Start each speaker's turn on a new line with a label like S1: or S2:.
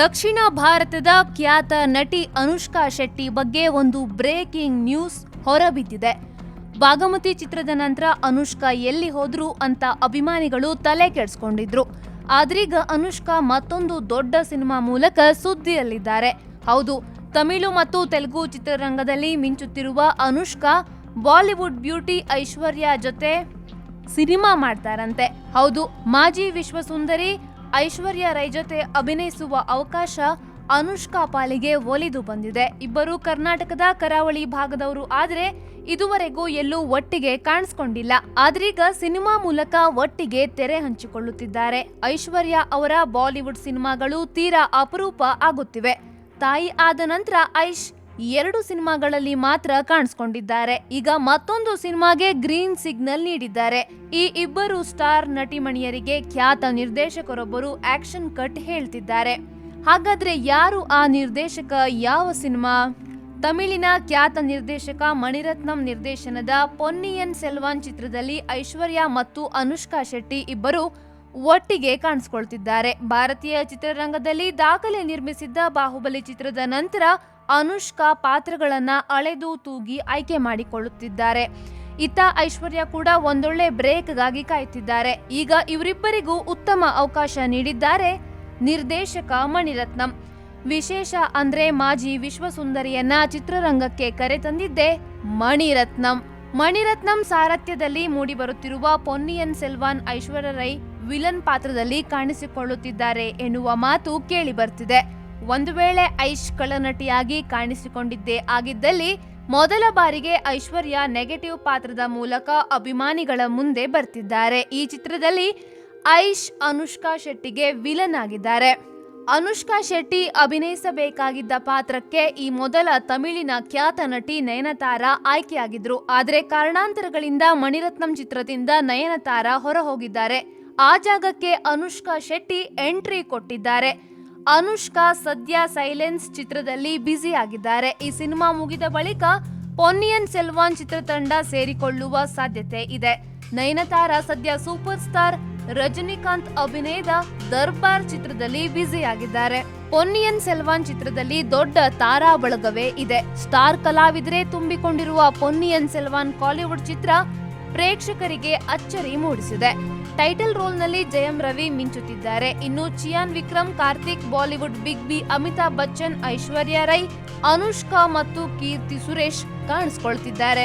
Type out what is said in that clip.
S1: ದಕ್ಷಿಣ ಭಾರತದ ಖ್ಯಾತ ನಟಿ ಅನುಷ್ಕಾ ಶೆಟ್ಟಿ ಬಗ್ಗೆ ಒಂದು ಬ್ರೇಕಿಂಗ್ ನ್ಯೂಸ್ ಹೊರಬಿದ್ದಿದೆ. ಭಾಗಮತಿ ಚಿತ್ರದ ನಂತರ ಅನುಷ್ಕಾ ಎಲ್ಲಿ ಹೋದ್ರು ಅಂತ ಅಭಿಮಾನಿಗಳು ತಲೆ ಕೆಡಿಸ್ಕೊಂಡಿದ್ರು. ಆದ್ರೀಗ ಅನುಷ್ಕಾ ಮತ್ತೊಂದು ದೊಡ್ಡ ಸಿನಿಮಾ ಮೂಲಕ ಸುದ್ದಿಯಲ್ಲಿದ್ದಾರೆ. ಹೌದು, ತಮಿಳು ಮತ್ತು ತೆಲುಗು ಚಿತ್ರರಂಗದಲ್ಲಿ ಮಿಂಚುತ್ತಿರುವ ಅನುಷ್ಕಾ ಬಾಲಿವುಡ್ ಬ್ಯೂಟಿ ಐಶ್ವರ್ಯ ಜೊತೆ ಸಿನಿಮಾ ಮಾಡ್ತಾರಂತೆ. ಹೌದು, ಮಾಜಿ ವಿಶ್ವಸುಂದರಿ ಐಶ್ವರ್ಯ ರೈ ಜೊತೆ ಅಭಿನಯಿಸುವ ಅವಕಾಶ ಅನುಷ್ಕಾ ಪಾಲಿಗೆ ಒಲಿದು ಬಂದಿದೆ. ಇಬ್ಬರು ಕರ್ನಾಟಕದ ಕರಾವಳಿ ಭಾಗದವರು ಆದರೆ ಇದುವರೆಗೂ ಎಲ್ಲೂ ಒಟ್ಟಿಗೆ ಕಾಣಿಸ್ಕೊಂಡಿಲ್ಲ. ಆದ್ರೀಗ ಸಿನಿಮಾ ಮೂಲಕ ಒಟ್ಟಿಗೆ ತೆರೆ ಹಂಚಿಕೊಳ್ಳುತ್ತಿದ್ದಾರೆ. ಐಶ್ವರ್ಯ ಅವರ ಬಾಲಿವುಡ್ ಸಿನಿಮಾಗಳು ತೀರಾ ಅಪರೂಪ ಆಗುತ್ತಿವೆ. ತಾಯಿ ಆದ ನಂತರ ಐಶ್ ಎರಡು ಸಿನಿಮಾಗಳಲ್ಲಿ ಮಾತ್ರ ಕಾಣಿಸ್ಕೊಂಡಿದ್ದಾರೆ. ಈಗ ಮತ್ತೊಂದು ಸಿನಿಮಾಗೆ ಗ್ರೀನ್ ಸಿಗ್ನಲ್ ನೀಡಿದ್ದಾರೆ. ಈ ಇಬ್ಬರು ಸ್ಟಾರ್ ನಟಿಮಣಿಯರಿಗೆ ಖ್ಯಾತ ನಿರ್ದೇಶಕರೊಬ್ಬರು ಆಕ್ಷನ್ ಕಟ್ ಹೇಳ್ತಿದ್ದಾರೆ. ಹಾಗಾದ್ರೆ ಯಾರು ಆ ನಿರ್ದೇಶಕ? ಯಾವ ಸಿನಿಮಾ? ತಮಿಳಿನ ಖ್ಯಾತ ನಿರ್ದೇಶಕ ಮಣಿರತ್ನಂ ನಿರ್ದೇಶನದ ಪೊನ್ನಿಯನ್ ಸೆಲ್ವಾನ್ ಚಿತ್ರದಲ್ಲಿ ಐಶ್ವರ್ಯ ಮತ್ತು ಅನುಷ್ಕಾ ಶೆಟ್ಟಿ ಇಬ್ಬರು ಒಟ್ಟಿಗೆ ಕಾಣಿಸ್ಕೊಳ್ತಿದ್ದಾರೆ. ಭಾರತೀಯ ಚಿತ್ರರಂಗದಲ್ಲಿ ದಾಖಲೆ ನಿರ್ಮಿಸಿದ್ದ ಬಾಹುಬಲಿ ಚಿತ್ರದ ನಂತರ ಅನುಷ್ಕಾ ಪಾತ್ರಗಳನ್ನ ಅಳೆದು ತೂಗಿ ಆಯ್ಕೆ ಮಾಡಿಕೊಳ್ಳುತ್ತಿದ್ದಾರೆ. ಇತ್ತ ಐಶ್ವರ್ಯ ಕೂಡ ಒಂದೊಳ್ಳೆ ಬ್ರೇಕ್ಗಾಗಿ ಕಾಯ್ತಿದ್ದಾರೆ ಈಗ ಇವರಿಬ್ಬರಿಗೂ ಉತ್ತಮ ಅವಕಾಶ ನೀಡಿದ್ದಾರೆ ನಿರ್ದೇಶಕ ಮಣಿರತ್ನಂ. ವಿಶೇಷ ಅಂದ್ರೆ ಮಾಜಿ ವಿಶ್ವಸುಂದರಿಯನ್ನ ಚಿತ್ರರಂಗಕ್ಕೆ ಕರೆತಂದಿದ್ದೆ ಮಣಿರತ್ನಂ. ಮಣಿರತ್ನಂ ಸಾರಥ್ಯದಲ್ಲಿ ಮೂಡಿಬರುತ್ತಿರುವ ಪೊನ್ನಿಯನ್ ಸೆಲ್ವಾನ್ ಐಶ್ವರ್ಯ ರೈ ವಿಲನ್ ಪಾತ್ರದಲ್ಲಿ ಕಾಣಿಸಿಕೊಳ್ಳುತ್ತಿದ್ದಾರೆ ಎನ್ನುವ ಮಾತು ಕೇಳಿ ಬರ್ತಿದೆ. ಒಂದು ವೇಳೆ ಐಶ್ ಕಳನಟಿಯಾಗಿ ಕಾಣಿಸಿಕೊಂಡಿದ್ದೇ ಆಗಿದ್ದಲ್ಲಿ ಮೊದಲ ಬಾರಿಗೆ ಐಶ್ವರ್ಯ ನೆಗೆಟಿವ್ ಪಾತ್ರದ ಮೂಲಕ ಅಭಿಮಾನಿಗಳ ಮುಂದೆ ಬರ್ತಿದ್ದಾರೆ. ಈ ಚಿತ್ರದಲ್ಲಿ ಐಶ್ ಅನುಷ್ಕಾ ಶೆಟ್ಟಿಗೆ ವಿಲನ್ ಆಗಿದ್ದಾರೆ. ಅನುಷ್ಕಾ ಶೆಟ್ಟಿ ಅಭಿನಯಿಸಬೇಕಾಗಿದ್ದ ಪಾತ್ರಕ್ಕೆ ಈ ಮೊದಲ ತಮಿಳಿನ ಖ್ಯಾತ ನಟಿ ನಯನತಾರ ಆಯ್ಕೆಯಾಗಿದ್ರು. ಆದರೆ ಕಾರಣಾಂತರಗಳಿಂದ ಮಣಿರತ್ನಂ ಚಿತ್ರದಿಂದ ನಯನತಾರ ಹೊರ ಹೋಗಿದ್ದಾರೆ ಆ ಜಾಗಕ್ಕೆ ಅನುಷ್ಕಾ ಶೆಟ್ಟಿ ಎಂಟ್ರಿ ಕೊಟ್ಟಿದ್ದಾರೆ. ಅನುಷ್ಕಾ ಸದ್ಯ ಸೈಲೆನ್ಸ್ ಚಿತ್ರದಲ್ಲಿ ಬ್ಯುಸಿ ಆಗಿದ್ದಾರೆ ಈ ಸಿನಿಮಾ ಮುಗಿದ ಬಳಿಕ ಪೊನ್ನಿಯನ್ ಸೆಲ್ವಾನ್ ಚಿತ್ರತಂಡ ಸೇರಿಕೊಳ್ಳುವ ಸಾಧ್ಯತೆ ಇದೆ. ನಯನತಾರ ಸದ್ಯ ಸೂಪರ್ ಸ್ಟಾರ್ ರಜನಿಕಾಂತ್ ಅಭಿನಯದ ದರ್ಬಾರ್ ಚಿತ್ರದಲ್ಲಿ ಆಗಿದ್ದಾರೆ ಪೊನ್ನಿಯನ್ ಸೆಲ್ವಾನ್ ಚಿತ್ರದಲ್ಲಿ ದೊಡ್ಡ ತಾರಾ ಬಳಗವೇ ಇದೆ. ಸ್ಟಾರ್ ಕಲಾವಿದರೇ ತುಂಬಿಕೊಂಡಿರುವ ಪೊನ್ನಿಯನ್ ಸೆಲ್ವಾನ್ ಕಾಲಿವುಡ್ ಚಿತ್ರ ಪ್ರೇಕ್ಷಕರಿಗೆ ಅಚ್ಚರಿ ಮೂಡಿಸಿದೆ. ಟೈಟಲ್ ರೋಲ್ನಲ್ಲಿ ಜಯಂ ರವಿ ಮಿಂಚುತ್ತಿದ್ದಾರೆ. ಇನ್ನು ಚಿಯಾನ್ ವಿಕ್ರಮ್, ಕಾರ್ತಿಕ್, ಬಾಲಿವುಡ್ ಬಿಗ್ ಬಿ ಅಮಿತಾಬ್ ಬಚ್ಚನ್, ಐಶ್ವರ್ಯ ರೈ, ಅನುಷ್ಕಾ ಮತ್ತು ಕೀರ್ತಿ ಸುರೇಶ್ ಕಾಣಿಸ್ಕೊಳ್ತಿದ್ದಾರೆ.